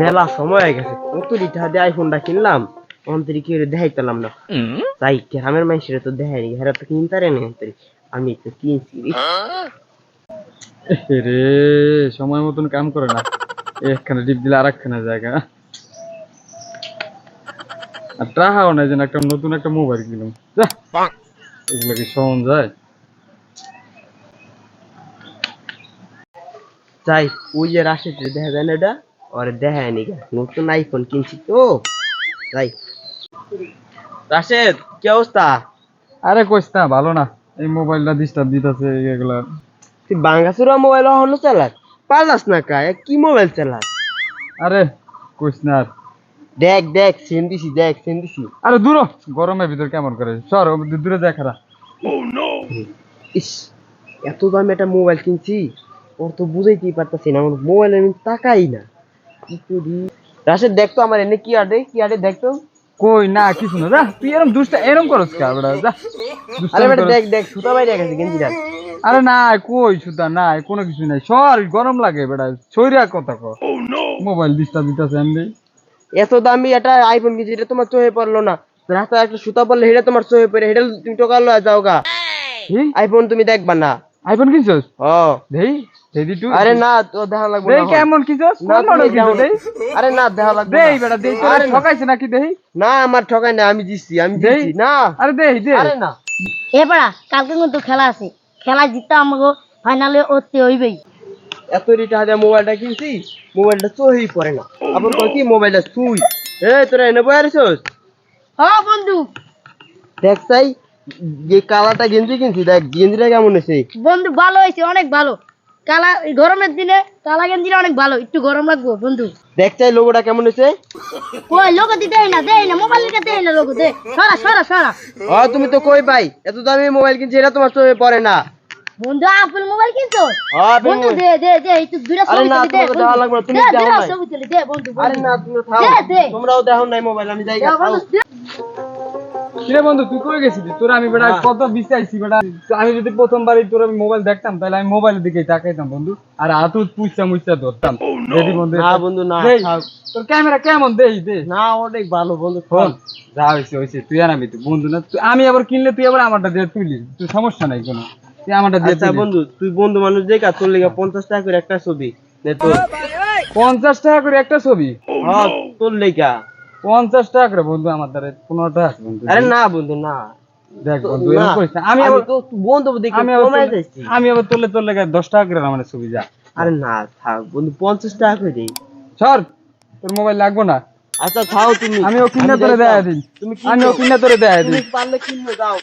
মেলা সময় হয়ে গেছে। কত লিটা দিয়ে আইফোনটা কিনলাম? অন্তরি কি করে দেখাইতাম না। তাই গ্রামের মানুষের তো দেখায়নি হেরা তো কিনতারে না অন্তরি। আমি তো কিনছি। রে সময় মতন কাম করে না। একখানে ডিপ দিলে আর একখানে জায়গা। আর টাকাও নাই যেন একটা নতুন একটা মোবাইল কিনলাম। এগুলো কি সহন যায়? তাই ওই যে রাশেদ দেখা যায় না এটা? ওরে দেখায়নি গা নতুন আইফোন কিনছি তো। তাই রাশেদ কি অবস্থা? আরে কইস না ভালো না। এই মোবাইলটা ডিস্টার্ব দিতেছে এগুলা। তুই বাঙ্গাসুরা মোবাইল হলো চালাস? পারলাস না কা কি মোবাইল চালাস? আরে কইস না আর। দেখ দেখ সেন দিছি দেখ সেন দিছি। আরে দূর গরমের ভিতর কেমন করে? সর দূরে দেখা ইস এত দামে একটা মোবাইল কিনছি? ওর তো বুঝাইতেই পারতাছি না আমার মোবাইল আমি তাকাই না। রাশেদ দেখতো আমার এনে কি কি দেখতো কই না কিছু না যা তুই এরকম দুষ্টা এরকম করস কা যা আরে বেটা দেখ দেখ সুতা বাইরে গেছে গেঞ্জিটা আরে না কই সুতা নাই কোনো কিছু নাই সর গরম লাগে বেটা শরীরা কথা কর মোবাইল ডিস্টার্ব দিতেছে এমনি। এত দামি একটা আইফোন কিনছি এটা তোমার চোখে পড়ল না। রাস্তায় একটা সুতা পড়লে হেটা তোমার চোখে পড়ে হেটা তুমি টোকাল যাও গা। আইফোন তুমি দেখবা না। আইফোন কিনছস? ও দেই আরে না তো দেখা লাগবে না কেমন কোন মডেল দেই? আরে না দেখা লাগবে দেই বেটা দেই ঠকাইছে নাকি দেই? না আমার ঠকাই না আমি আমি। না। আরে দেই দে আরে না। এ পাড়া কালকে কিন্তু খেলা আছে। খেলা জিততে আমাকে ফাইনালে উঠতে হইবেই। এত রিটা দিয়ে মোবাইলটা কিনছি মোবাইলটা চোখেই পড়ে না। আবার কয় কি মোবাইলটা তুই এই তোরা এনে বয়ে আছিস হ বন্ধু। দেখ তাই যে কালারটা গেঞ্জি কিনছি দেখ গেঞ্জিটা কেমন হয়েছে? বন্ধু ভালো হয়েছে অনেক ভালো। কালা গরমের দিনে কালা গেঞ্জিটা অনেক ভালো। একটু গরম লাগবো বন্ধু। দেখ চাই লোগোটা কেমন হয়েছে? ওই লোক দিতে না দেয় না মোবাইল দিতে না লোক দে। সরা সরা সরা। ও তুমি তো কই পাই এত দামি মোবাইল কিনছি এটা তোমার চোখে পড়ে না। বন্ধু আপেল মোবাইল কিনছো? বন্ধু দে দে দে একটু দুইটা আরে ছবি না, তুলি দে তোমাকে দেওয়া লাগবে তুমি দাও দুইটা ছবি তুলি দে বন্ধু আরে না তুমি দে। তোমরাও দেখো নাই মোবাইল আমি যাই। কিরে বন্ধু তুই কই গেছিলি? তোর আমি বেটা। কত বিচাইছি বেটা। আমি যদি প্রথমবারই তোর আমি মোবাইল দেখতাম তাহলে আমি মোবাইলের দিকে তাকাইতাম বন্ধু। আর হাতু পুইচা মুইচা ধরতাম। দেদি বন্ধু না বন্ধু না তোর ক্যামেরা কেমন? দেই দে না অনেক ভালো বন্ধু ফোন যা হয়েছে হয়েছে তুই আর আমি বন্ধু না। তুই- আমি আবার কিনলে তুই আবার আমারটা দিয়ে তুলি। তুই সমস্যা নাই কোনো। তুই আমারটা দিয়ে আচ্ছা বন্ধু তুই বন্ধু মানুষ দেখা তোর লেগে পঞ্চাশ টাকা করে একটা ছবি। নে তোর। পঞ্চাশ টাকা করে একটা ছবি? হ্যাঁ তোর লেগা। পঞ্চাশ টাকা করে বন্ধু আমার দ্বারা পনেরো টাকা আছে বন্ধু। আরে না বন্ধু না। দেখ বন্ধু এরকম করিস না। আমি আবার বন্ধু দেখি আমি আবার তোলে- আমি আবার তোলে দশ টাকা করে আমার ছবি যা। আরে না থাক বন্ধু পঞ্চাশ টাকা করে দেই। সর তোর মোবাইল লাগবো না। আচ্ছা খাও তুমি। আমিও কিনে ধরে তোরে দেয়া দিন তুমি আমিও কিনো। কিনে তোরে দেয়া দিন পারলে কিনবে যাও